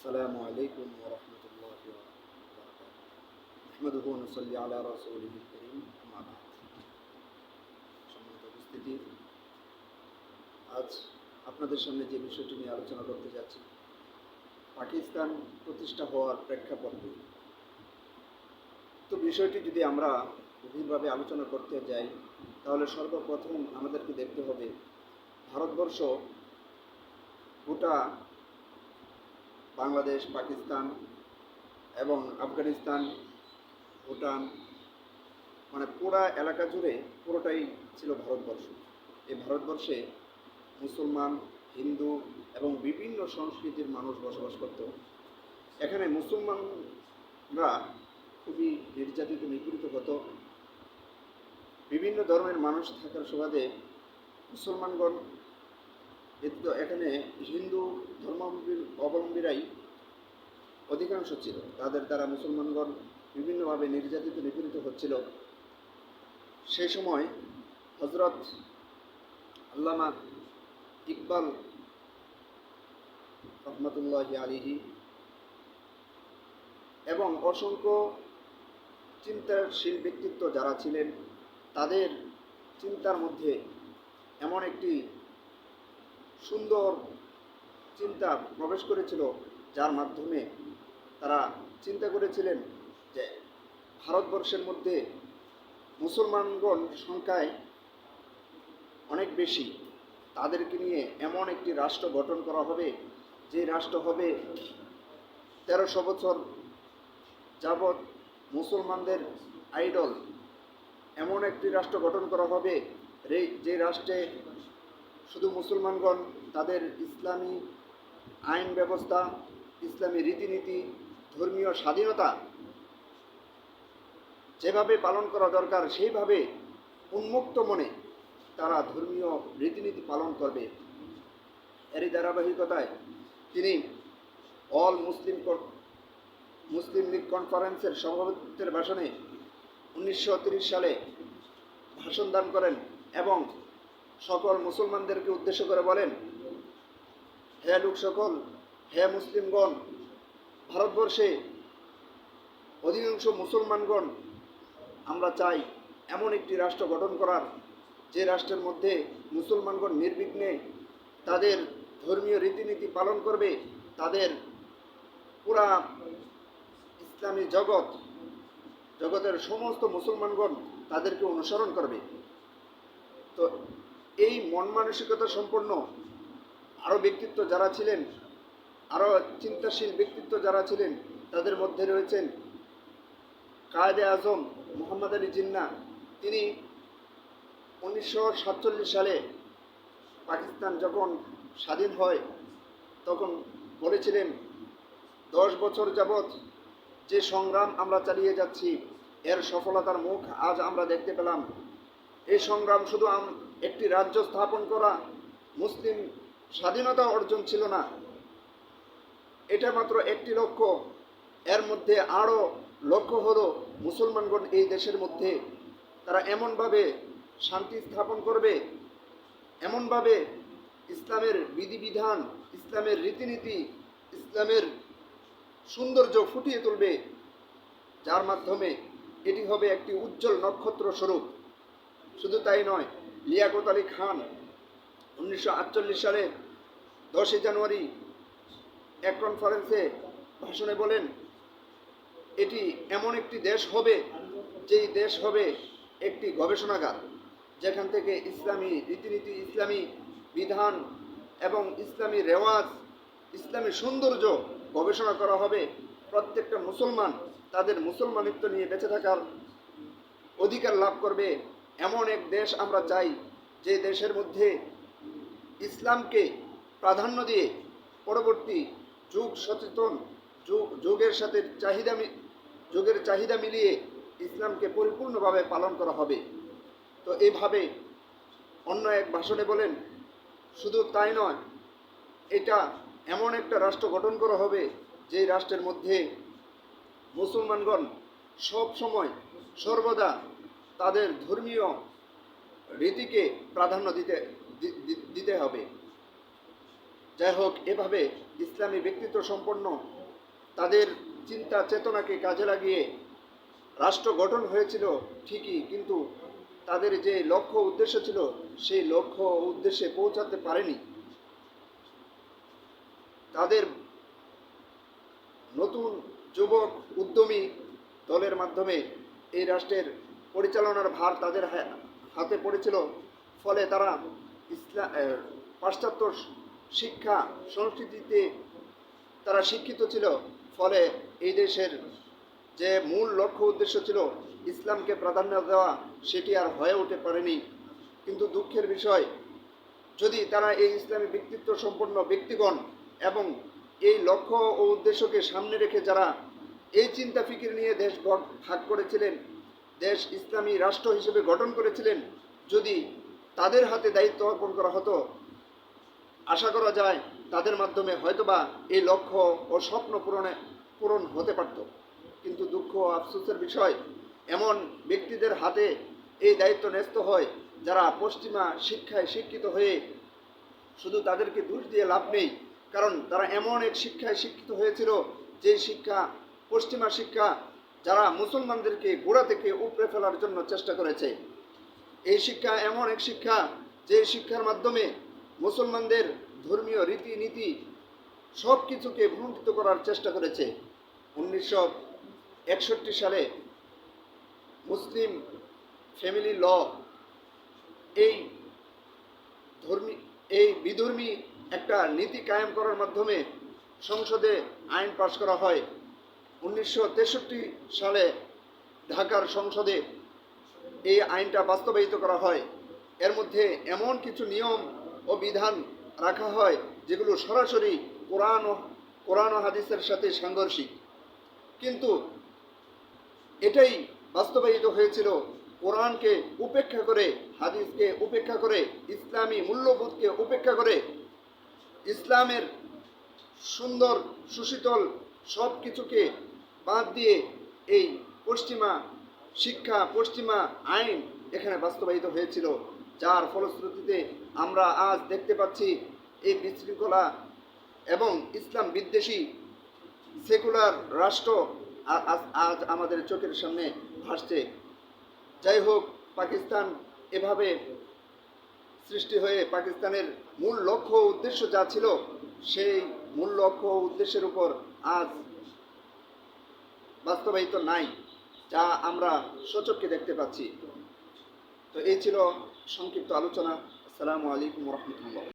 السلام عليكم ورحمة الله وبركاته نحمده ونصلي على رسوله الكريم أما بعد সম্মানিত উপস্থিতি আজ আপনাদের সামনে যে বিষয়টি নিয়ে আলোচনা করতে যাচ্ছি পাকিস্তান প্রতিষ্ঠা হওয়ার প্রেক্ষাপট তো বিষয়টি যদি আমরা গভীরভাবে আলোচনা করতে যাই তাহলে সর্বপ্রথম আমাদেরকে দেখতে হবে ভারতবর্ষ গোটা বাংলাদেশ, পাকিস্তান এবং আফগানিস্তান, ভুটান মানে পুরা এলাকা জুড়ে পুরোটাই ছিল ভারতবর্ষ। এই ভারতবর্ষে মুসলমান, হিন্দু এবং বিভিন্ন সংস্কৃতির মানুষ বসবাস করত। এখানে মুসলমানরা খুবই নির্যাতিত, নিপীড়িত হতো। বিভিন্ন ধর্মের মানুষ থাকার সুবাদে মুসলমানগণ এখানে হিন্দু অবলম্বীরাই অধিকাংশ ছিল। তাদের দ্বারা মুসলমানগণ বিভিন্নভাবে নির্যাতিত, নিপীড়িত হচ্ছিল। সেই সময় হজরত আল্লামা ইকবাল রহমতুল্লাহ আলিহি এবং অসংখ্য চিন্তাশীল ব্যক্তিত্ব যারা ছিলেন, তাদের চিন্তার মধ্যে এমন একটি সুন্দর চিন্তা প্রবেশ করেছিল, যার মাধ্যমে তারা চিন্তা করেছিলেন যে ভারতবর্ষের মধ্যে মুসলমানগণ সংখ্যায় অনেক বেশি। তাদেরকে নিয়ে এমন একটি রাষ্ট্র গঠন করা হবে, যে রাষ্ট্র হবে তেরোশো বছর যাবৎ মুসলমানদের আইডল। এমন একটি রাষ্ট্র গঠন করা হবে যে রাষ্ট্রে শুধু মুসলমানগণ তাদের ইসলামী আইন ব্যবস্থা, ইসলামী রীতিনীতি, ধর্মীয় স্বাধীনতা যেভাবে পালন করা দরকার, সেইভাবে উন্মুক্ত মনে তারা ধর্মীয় রীতিনীতি পালন করবে। এরই ধারাবাহিকতায় তিনি অল মুসলিম মুসলিম লীগ কনফারেন্সের সভাপতিত্বের ভাষণে উনিশশো সালে ভাষণ দান করেন এবং সকল মুসলমানদেরকে উদ্দেশ্য করে বলেন হে লোক সকল, হে মুসলিমগণ, ভারতবর্ষে অধিকাংশ মুসলমানগণ, আমরা চাই এমন একটি রাষ্ট্র গঠন করার, যে রাষ্ট্রের মধ্যে মুসলমানগণ নির্বিঘ্নে তাদের ধর্মীয় রীতিনীতি পালন করবে, তাদের পুরা ইসলামী জগৎ, জগতের সমস্ত মুসলমানগণ তাদেরকে অনুসরণ করবে। তো এই মন মানসিকতা সম্পন্ন আরও ব্যক্তিত্ব যারা ছিলেন আরও চিন্তাশীল ব্যক্তিত্ব যারা ছিলেন, তাদের মধ্যে রয়েছেন কায়েদে আজম, মোহাম্মদ আলী জিন্না। তিনি উনিশশো সাতচল্লিশ সালে পাকিস্তান যখন স্বাধীন হয়, তখন বলেছিলেন, দশ বছর যাবৎ যে সংগ্রাম আমরা চালিয়ে যাচ্ছি, এর সফলতার মুখ আজ আমরা দেখতে পেলাম। এই সংগ্রাম শুধু একটি রাজ্য স্থাপন করা, মুসলিম স্বাধীনতা অর্জন ছিল না। এটা মাত্র একটি লক্ষ্য। এর মধ্যে আরও লক্ষ্য হলো মুসলমানগণ এই দেশের মধ্যে। তারা এমনভাবে শান্তি স্থাপন করবে, এমনভাবে ইসলামের বিধিবিধান, ইসলামের রীতিনীতি, ইসলামের সৌন্দর্য ফুটিয়ে তুলবে। যার মাধ্যমে এটি হবে একটি উজ্জ্বল নক্ষত্র স্বরূপ শুধু তাই নয়, লিয়াকত আলী খান উনিশশো আটচল্লিশ সালে দশই জানুয়ারি এক কনফারেন্সে ভাষণে বলেন, এটি এমন একটি দেশ হবে, যেই দেশ হবে একটি গবেষণাগার, যেখান থেকে ইসলামী রীতিনীতি, ইসলামী বিধান এবং ইসলামী রেওয়াজ, ইসলামী সৌন্দর্য গবেষণা করা হবে। প্রত্যেকটা মুসলমান তাদের মুসলমানিত্ব নিয়ে বেঁচে থাকার অধিকার লাভ করবে। এমন এক দেশ আমরা চাই, যে দেশের মধ্যে ইসলামকে প্রাধান্য দিয়ে পরবর্তী যুগ সচেতন, যুগ, যুগের সাথে চাহিদা যুগের চাহিদা মিলিয়ে ইসলামকে পরিপূর্ণভাবে পালন করা হবে। তো এইভাবে অন্য এক ভাষণে বলেন, শুধু তাই নয়, এটা এমন একটা রাষ্ট্র গঠন করা হবে যেই রাষ্ট্রের মধ্যে মুসলমানগণ সব সময় সর্বদা তাদের ধর্মীয় রীতিকে প্রাধান্য দিতে দিতে হবে। যাই হোক, এভাবে ইসলামী ব্যক্তিত্ব সম্পন্ন তাদের চিন্তা চেতনাকে কাজে লাগিয়ে রাষ্ট্র গঠন হয়েছিল ঠিকই, কিন্তু তাদের যে লক্ষ্য উদ্দেশ্য ছিল, সেই লক্ষ্য উদ্দেশ্যে পৌঁছাতে পারেনি। তাদের নতুন যুবক উদ্যমী দলের মাধ্যমে এই রাষ্ট্রের পরিচালনার ভার তাদের হাতে পড়েছিল। ফলে তারা ইসলাম পাশ্চাত্য শিক্ষা সংস্কৃতিতে তারা শিক্ষিত ছিল। ফলে এই দেশের যে মূল লক্ষ্য উদ্দেশ্য ছিল ইসলামকে প্রাধান্য দেওয়া, সেটি আর হয়ে উঠে পারেনি। কিন্তু দুঃখের বিষয়, যদি তারা এই ইসলামী ব্যক্তিত্ব সম্পন্ন ব্যক্তিগণ এবং এই লক্ষ্য ও উদ্দেশ্যকে সামনে রেখে যারা এই চিন্তা ফিকির নিয়ে দেশ ভাগ করেছিলেন, দেশ ইসলামী রাষ্ট্র হিসেবে গঠন করেছিলেন, যদি তাদের হাতে দায়িত্ব অর্পণ করা হতো। আশা করা যায় তাদের মাধ্যমে হয়তোবা এই লক্ষ্য ও স্বপ্ন পূরণে পূরণ হতে পারত। কিন্তু দুঃখ আফসোসের বিষয়, এমন ব্যক্তিদের হাতে এই দায়িত্ব ন্যস্ত হয় যারা পশ্চিমা শিক্ষায় শিক্ষিত হয়ে শুধু তাদেরকে দোষ দিয়ে লাভ নেই, কারণ তারা এমন এক শিক্ষায় শিক্ষিত হয়েছিল যে শিক্ষা, পশ্চিমা শিক্ষা যারা মুসলমানদেরকে গোড়া থেকে উপড়ে ফেলার জন্য চেষ্টা করেছে। এই শিক্ষা এমন এক শিক্ষা যে শিক্ষার মাধ্যমে মুসলমানদের ধর্মীয় রীতিনীতি সব কিছুকে ভ্রুণ্ঠিত করার চেষ্টা করেছে। উনিশশো একষট্টি সালে মুসলিম ফ্যামিলি ল এই ধর্মী, এই বিধর্মী একটা নীতি কায়েম করার মাধ্যমে সংসদে আইন পাশ করা হয়। উনিশশো তেষট্টি সালে ঢাকার সংসদে এই আইনটা বাস্তবায়িত করা হয়। এর মধ্যে এমন কিছু নিয়ম ও বিধান রাখা হয়, যেগুলো সরাসরি কোরআন ও কোরআন হাদিসের সাথে সাংঘর্ষিক। কিন্তু এটাই বাস্তবায়িত হয়েছিল কোরআনকে উপেক্ষা করে, হাদিসকে উপেক্ষা করে, ইসলামী মূল্যবোধকে উপেক্ষা করে। ইসলামের সুন্দর, সুশীতল সব কিছুকে বাদ দিয়ে এই পশ্চিমা শিক্ষা, পশ্চিমা আইন এখানে বাস্তবায়িত হয়েছিল। যার ফলশ্রুতিতে আমরা আজ দেখতে পাচ্ছি এই বিশৃঙ্খলা এবং ইসলাম বিদ্বেষী সেকুলার রাষ্ট্র আজ আমাদের চোখের সামনে ভাসছে। যাই হোক, পাকিস্তান এভাবে সৃষ্টি হয়ে পাকিস্তানের মূল লক্ষ্য উদ্দেশ্য যা ছিল, সেই মূল লক্ষ্য উদ্দেশ্যের উপর আজ বাস্তবায়িত নাই। যা আমরা সচক্ষে দেখতে পাচ্ছি। তো এই ছিল সংক্ষিপ্ত আলোচনা। আসসালামু আলাইকুম রহমতুল্লাহ।